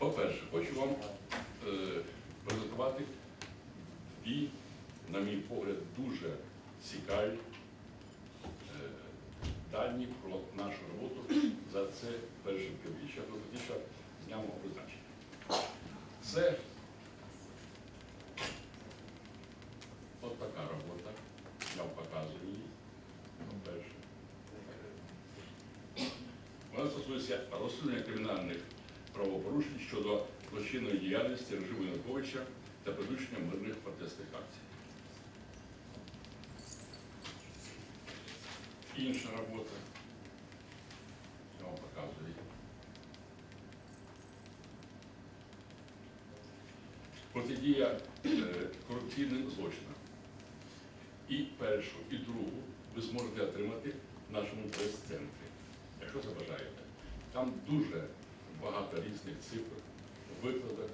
По-перше, хочу вам е, презентувати дві, на мій погляд, дуже цікаві е, дані про нашу роботу за це перше півріччя, точніше, з дня мого призначення. Це от така робота. Я вам показую її. По-перше. Вона стосується розслідування кримінальних правопорушень щодо злочинної діяльності режиму Януковича та придушення мирних протестних акцій. Інша робота. Я вам показую. Протидія е, корупційним злочинам. І першу, і другу ви зможете отримати в нашому прес-центрі, якщо забажаєте. Там дуже багато різних цифр, викладок,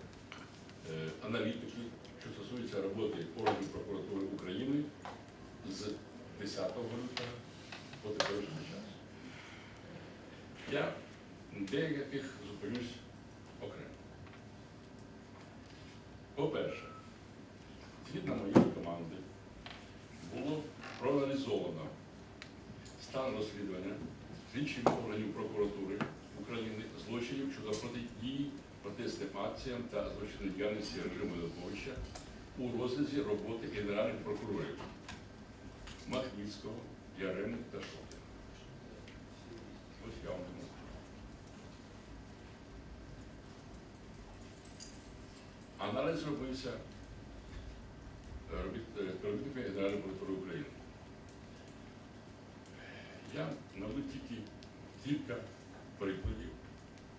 е, аналітики, що стосується роботи органів прокуратури України з 10 лютого по теперішній час. Я деяких зупинюсь окремо. По-перше, згідно моєї команди, було проаналізовано стан розслідування слідчими органів прокуратури України злочинів щодо протидії протестним акціям та злочинної діяльності режиму Януковича у розрізі роботи генеральних прокурорів Махніцького, Яреми та Шокіна. Ось я вам демонструю. Аналіз робився е, робіт- е, Генеральної прокуратури України. Я наведу тільки кілька прикладів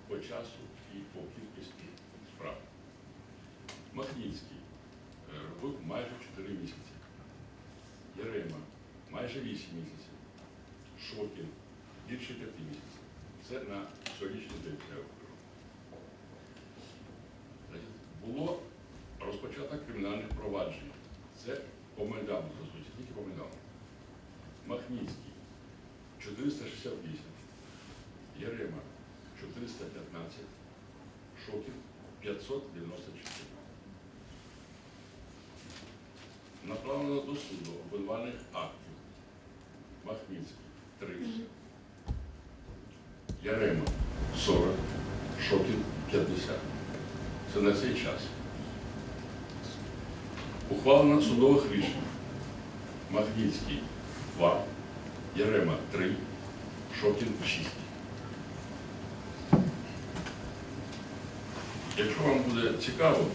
по часу і по кількості справ. Махніцький е, робив майже 4 місяці. Ярема майже 8 місяців. Шокін більше 5 місяців. Це на сьогоднішній день я. Було розпочато кримінальне провадження. Це по Майдану стосується, тільки по Майдану. Махніцький 468, Ярема 415, Шокін 594. Направлено до суду обвинувальних актів. Махніцький 30, Ярема 40, Шокін 50. Це на цей час. Ухвалено судових рішень. Махніцький 2, Ярема 3, Шокін 6. Якщо вам буде цікаво,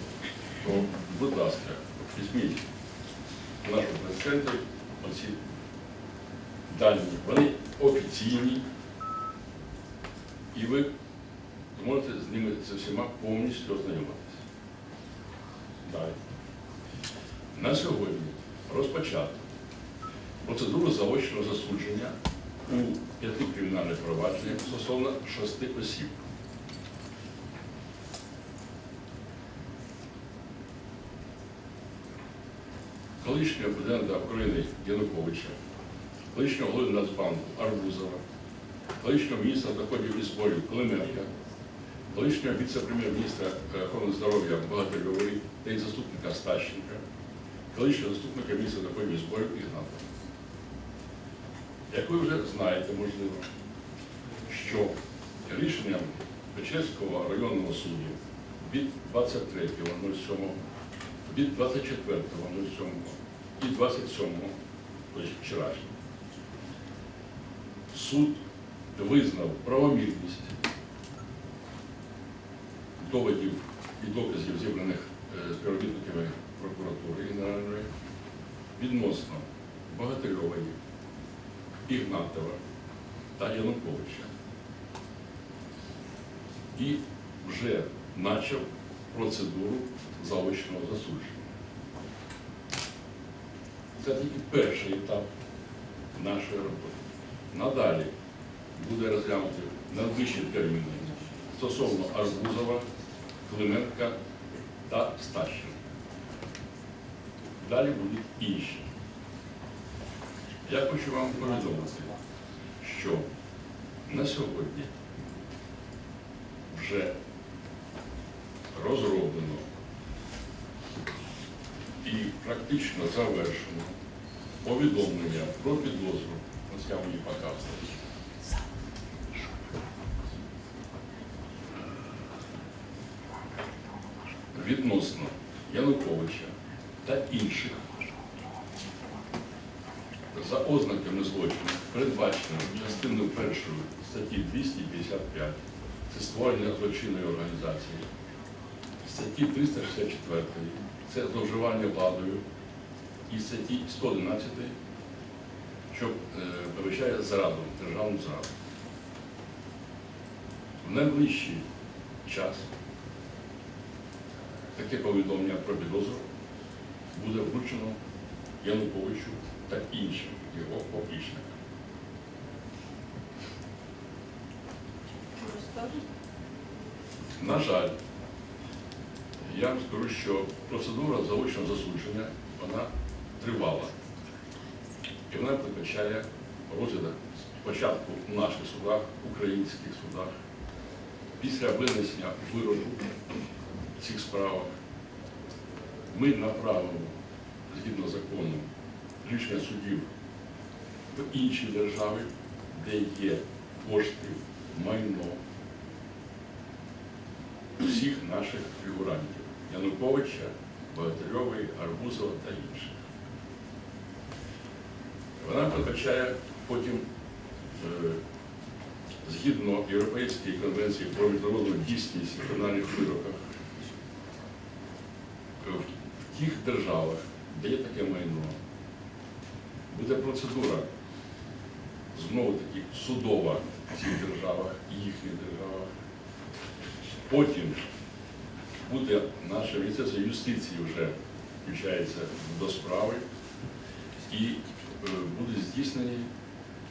то, будь ласка, візьміть в нашому прес-центрі оці дані. Вони офіційні, і ви зможете з ними з всіма повністю ознайомитися. Далі. На сьогодні розпочато процедуру заочного засудження у п'яти кримінальних провадженнях стосовно шести осіб. Колишнього президента України Януковича, колишнього голови Нацбанку Арбузова, колишнього міністра доходів і зборів Клименка, колишнього віце-прем'єр-міністра охорони здоров'я Богатирьової та її заступника Стащенка, колишнього заступника міністра доходів і зборів Ігната. Як ви вже знаєте, можливо, що рішенням Печерського районного суду від 23.07, від 24.07 і 27, тобто вчорашнього, суд визнав правомірність доводів і доказів, зібраних е, співробітниками прокуратури Генеральної, відносно Богатирьової, Ігнатова та Януковича. І вже почав процедуру заочного засудження. Це тільки перший етап нашої роботи. Надалі буде розглянути найближчі терміни стосовно Арбузова, Клименка та Стащенка. Далі будуть інші. Я хочу вам повідомити, що на сьогодні вже розроблено і практично завершено повідомлення про підозру, ось я показую. Відносно Януковича та інших за ознаками злочину, передбачено частиною першої статті 255, це створення злочинної організації, статті 364, це зловживання владою, і статті 111, що е, зраду, державну зраду. В найближчий час таке повідомлення про підозру буде вручено Януковичу та іншим його поплічникам. На жаль, я вам скажу, що процедура заочного засудження вона тривала. І вона передбачає розгляд спочатку в наших судах, українських судах, після винесення вироку в цих справах ми направимо згідно закону рішення судів в інші держави, де є кошти, майно всіх наших фігурантів Януковича, Богатирьової, Арбузова та інших. Вона передбачає потім, е, згідно Європейської конвенції про міжнародну дійсність в кримінальних вироках, е, в тих державах, де є таке майно, буде процедура знову таки судова в цих державах, їхніх державах. Потім буде наше Міністерство юстиції вже включається до справи і е, буде здійснені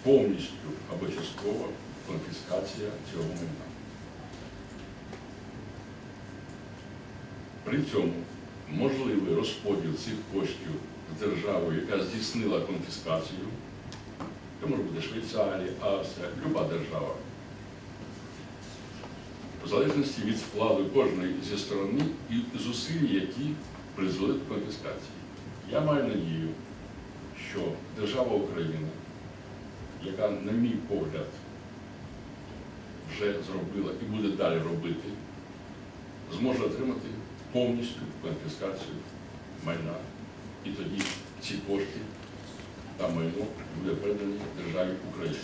повністю або часткова конфіскація цього майна. При цьому можливий розподіл цих коштів з державою, яка здійснила конфіскацію, це може бути Швейцарія, Австрія, люба держава, в залежності від вкладу кожної зі сторони і зусиль, які призвели до конфіскації. Я маю надію, що держава Україна, яка, на мій погляд, вже зробила і буде далі робити, зможе отримати повністю конфіскацію майна. І тоді ці кошти та майно буде передані державі України.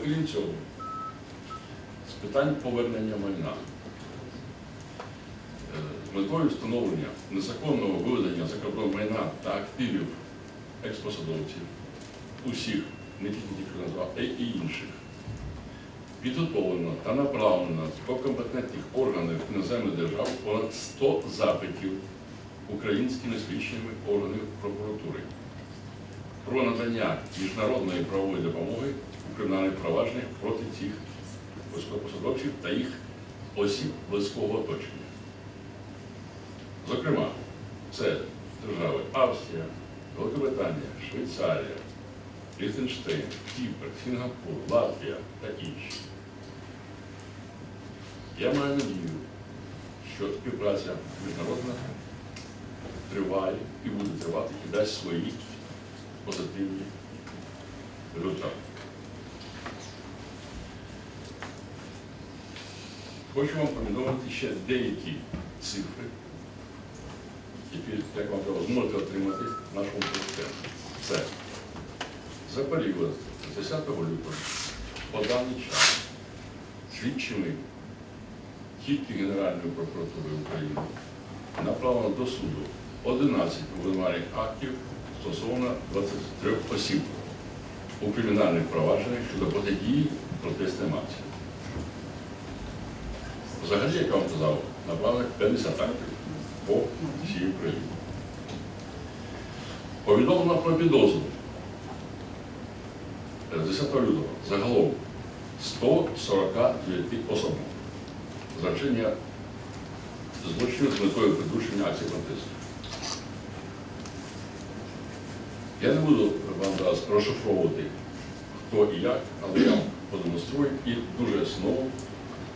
Окрім цього, з питань повернення майна, е, з метою встановлення незаконного виведення за кордон майна та активів експосадовців, усіх, не тільки що назвав, а й інших, підготовлено та направлено до компетентних органів іноземних держав понад 100 запитів українськими слідчими органами прокуратури про надання міжнародної правової допомоги у кримінальних провадженнях проти цих високопосадовців та їх осіб близького оточення. Зокрема, це держави Австрія, Великобританія, Швейцарія, Ліхтенштейн, Кіпр, Сінгапур, Латвія та інші. Я маю надію, що співпраця міжнародна триває і буде тривати і дасть свої позитивні результати. Хочу вам повідомити ще деякі цифри, які, як вам кажу, зможете отримати в нашому президенті. Це за період з 10 лютого по даний час слідчими тільки Генеральної прокуратури України направлено до суду 11 обвинувальних актів стосовно 23 осіб у кримінальних провадженнях щодо протидії протестним акціям. Взагалі, як я вам казав, направлено 50 актів по всій Україні. Повідомлено про підозру 10 лютого загалом 149 особам за вчинення злочинів з метою придушення акції протесту. Я не буду вам зараз розшифровувати, хто і як, але я продемонструю і дуже знову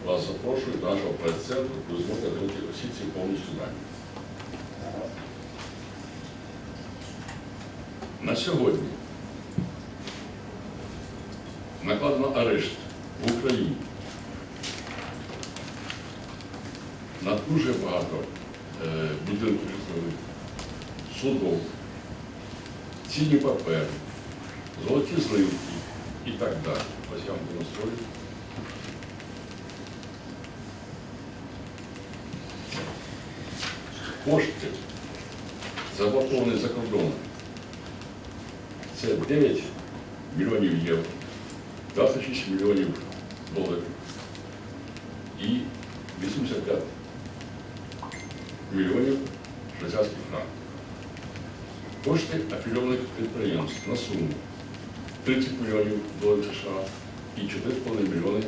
вас запрошую до нашого прес-центру, ви зможете отримати усі ці повністю дані. На сьогодні накладено арешт в Україні на дуже багато е, будинків судов, цінні папери, золоті зливки і так далі. Ось я вам демонструю. Кошти заблоковані за кордоном. Це 9 мільйонів євро, 26 мільйонів доларів і 85 мільйонів швейцарських франків. Кошти афільованих підприємств на суму 30 мільйонів доларів США і 4,5 мільйони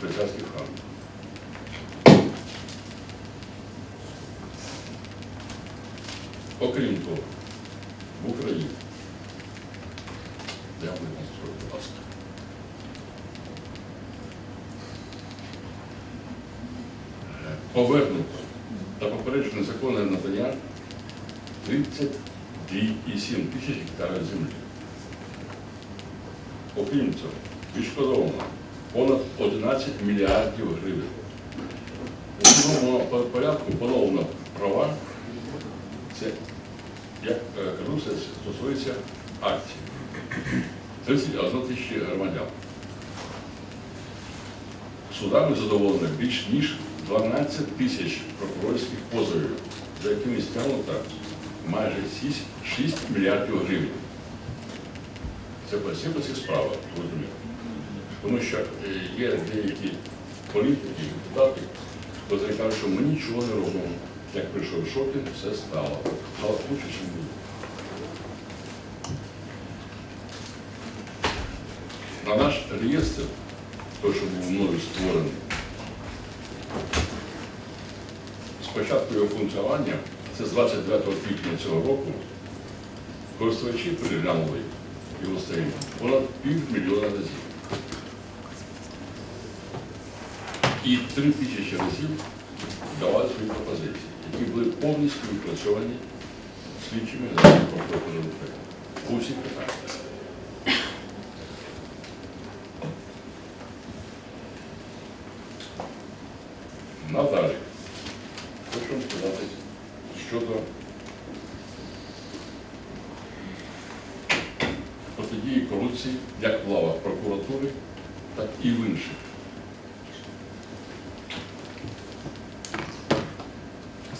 швейцарських франків. Окрім того, в Україні, я вам демонструю, будь ласка. Е, Повернуто та попереджено незаконне надання 32,7 тисяч гектарів землі. Цього, відшкодовано понад 11 мільярдів гривень. У цьому порядку поновлено права це, як е, кажу, це стосується акцій. 31 тисячі громадян. Судами задоволено більш ніж 12 тисяч прокурорських позовів, за якими стягнуто майже 6, 6 мільярдів гривень. Це по всіх цих справах, розумієте. Тому що е, є деякі політики, депутати, котрі кажуть, що ми нічого не робимо. Як прийшов Шопін, все стало. Стало лучше, ніж було. На наш реєстр, той, що був мною створений, з початку його функціонування, це з 29 квітня цього року, користувачі переглянули його сторінку понад півмільйона разів. І три тисячі разів давали свої пропозиції, які були повністю відпрацьовані слідчими за прокурором України. У всіх. Надалі, хочу вам сказати щодо протидії корупції як в лавах прокуратури, так і в інших.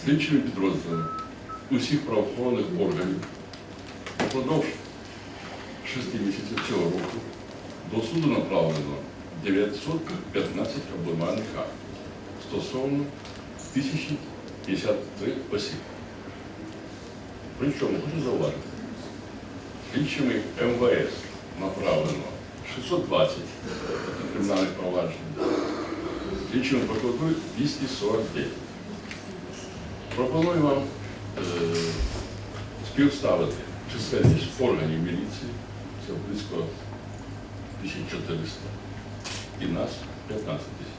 Слідчими підрозділами усіх правоохоронних органів впродовж шести місяців цього року до суду направлено 915 обвинувальних актів стосовно 1053 осіб. Причому хочу зауважити, слідчими МВС направлено 620 кримінальних проваджень, слідчими прокуратури 249. Пропоную вам е, співставити чисельність органів міліції, це близько 1400, і нас 15 тисяч.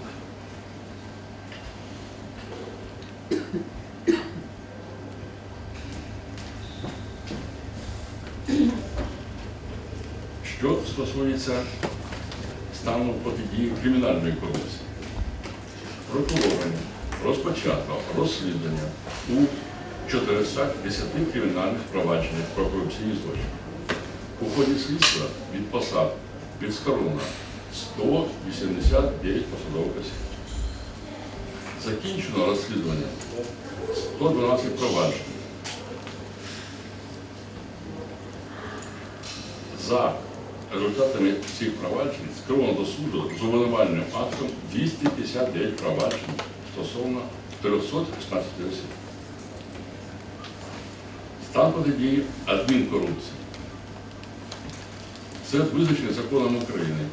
Що стосується стану протидії кримінальної корупції, прокурорами розпочато розслідування у 410 кримінальних провадженнях про корупційні злочини. У ході слідства від посад відсторонено 189 посадових осіб. Закінчено розслідування 112 проваджень. За результатами цих проваджень скеровано до суду з обвинувальним актом 259 проваджень стосовно 316 осіб. Стан протидії адмінкорупції. Це визначений законом України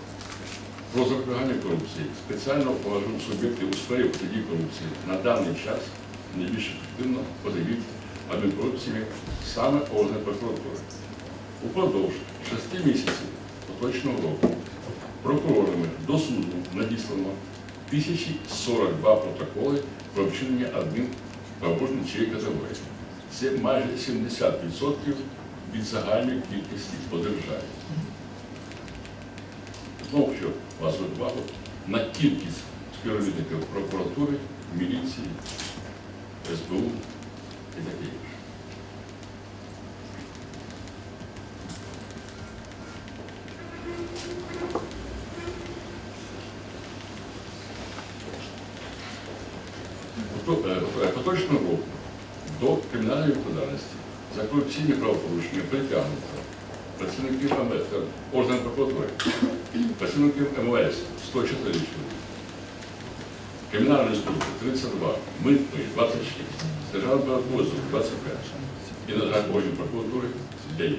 про запобігання корупції спеціально поважним суб'єктів у сфері протидії корупції на даний час найбільш ефективно подивіть адмінкорупціями саме органи прокуратури. Упродовж шести місяців поточного року прокурорами до суду надіслано 1042 протоколи про вчинення адмінправопорушень цієї категорії. Це майже 70% від загальної кількості по державі. Знову що вас увагу на кількість співробітників прокуратури, міліції, СБУ і таке інше. Е, Поточного року до кримінальної відповідальності за корупційні правопорушення притягнуто працівників органів прокуратури, працівників МВС 104 чоловік, кримінальної служби 32, митної 26, державного розвитку 25 і на органів прокуратури 9.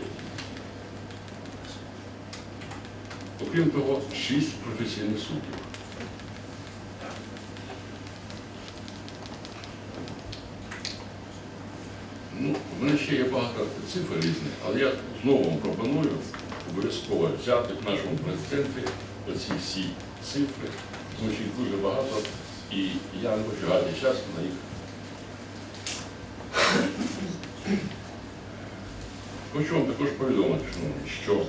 Окрім того, 6 професійних суддів. В мене ще є багато цифр різних, але я знову вам пропоную обов'язково взяти в нашому президенті оці всі цифри, тому що їх дуже багато, і я не хочу гати час на їх. Хочу вам також повідомити, що в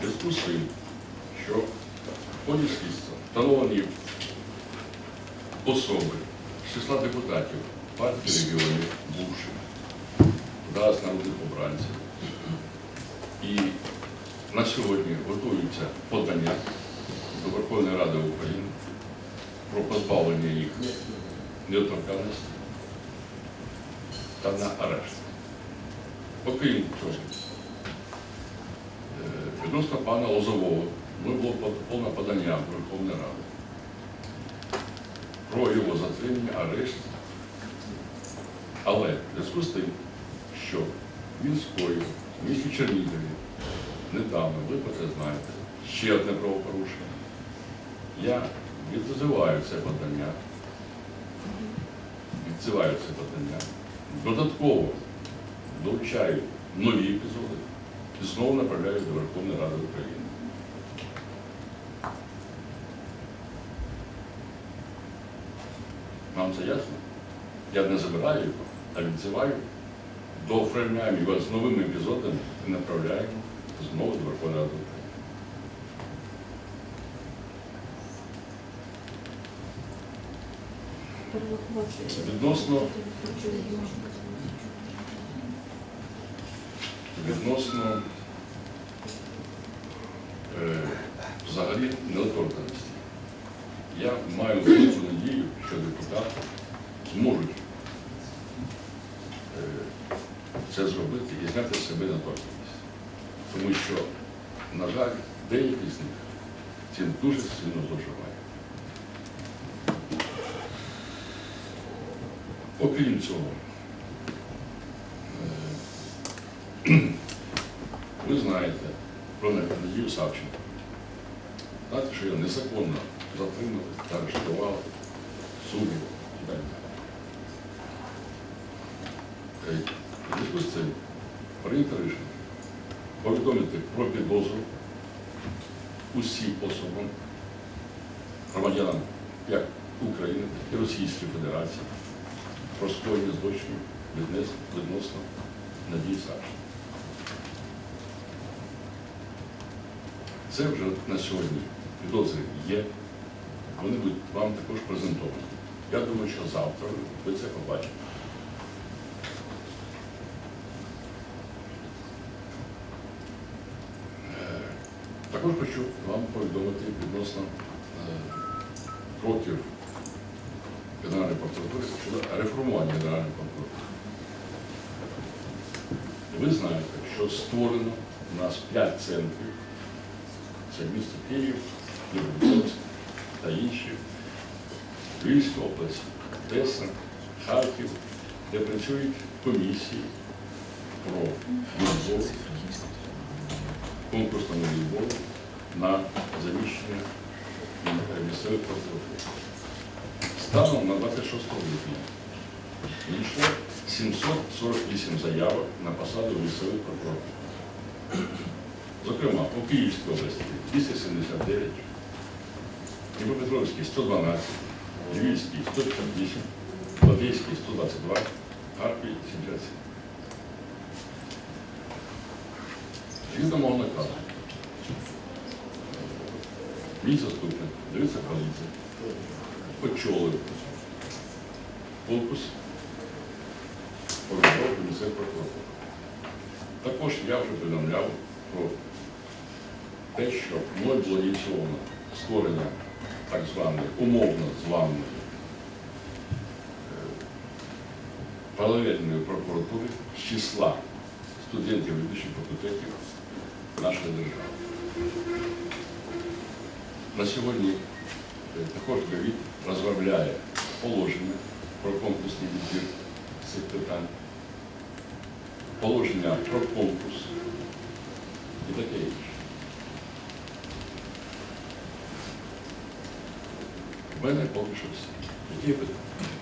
зв'язку з тим, що в ході слідства встановлені особи з числа депутатів партії регіонів бувших, зараз народних обранців. І на сьогодні готуються подання до Верховної Ради України про позбавлення їх недоторканності та на арешт. Окрім цього, е, відносно пана Лозового, ми було повне подання Верховної Ради про його затримання, арешт. Але в зв'язку з тим, що він скоїв в місті Чернігові недавно, ви про це знаєте, ще одне правопорушення. Я відзиваю це подання, відзиваю це подання, додатково долучаю нові епізоди і знову направляю до Верховної Ради України. Вам це ясно? Я не забираю його, відзиваю, дооформляємо його з новими епізодами і направляємо знову до Верховної Ради. Відносно, відносно е, взагалі недоторканості. Я маю велику надію, що депутати зможуть е, це зробити і зняти з себе недоторканість. Тому що, на жаль, деякі з них цим дуже сильно зловживають. Окрім цього, е, ви знаєте про Надію Савченко. Знаєте, що його незаконно затримали арештували судді і так далі. Зв'язку з цим прийнято рішення повідомити про підозру усім особам, громадянам як України, і Російської Федерації про скоєння злочинів відносно Надії Савченко. Це вже на сьогодні підозри є. Вони будуть вам також презентовані. Я думаю, що завтра ви це побачите. Також хочу вам повідомити відносно е, кроків Генеральної прокуратури щодо реформування Генеральної прокуратури. Ви знаєте, що створено у нас 5 центрів. Це місто Київ, Дніпропетровськ та інші. Львівська область, Одеса, Харків, де працюють комісії про відбор, конкурсному відбору на заміщення місцевих прокуратур. Станом на 26 липня надійшло 748 заявок на посаду місцевих прокурорів. Зокрема, по Київській області 279, Дніпропетровській 112, Львівській 158, Латвійській 122, Харкові 77. Згідно мого наказу, мій заступник, дивиться поліція, очолив корпус прокурор місцевий прокурор. Також я вже повідомляв про те, що мною було ініційовано створення так званої умовно званої е, паралельної прокуратури з числа студентів медичних факультетів нашої держави. На сьогодні е, також ГРІ розробляє положення про конкурсний відбір цих питань, положення про конкурс і таке інше. В мене поки що все. Які питання?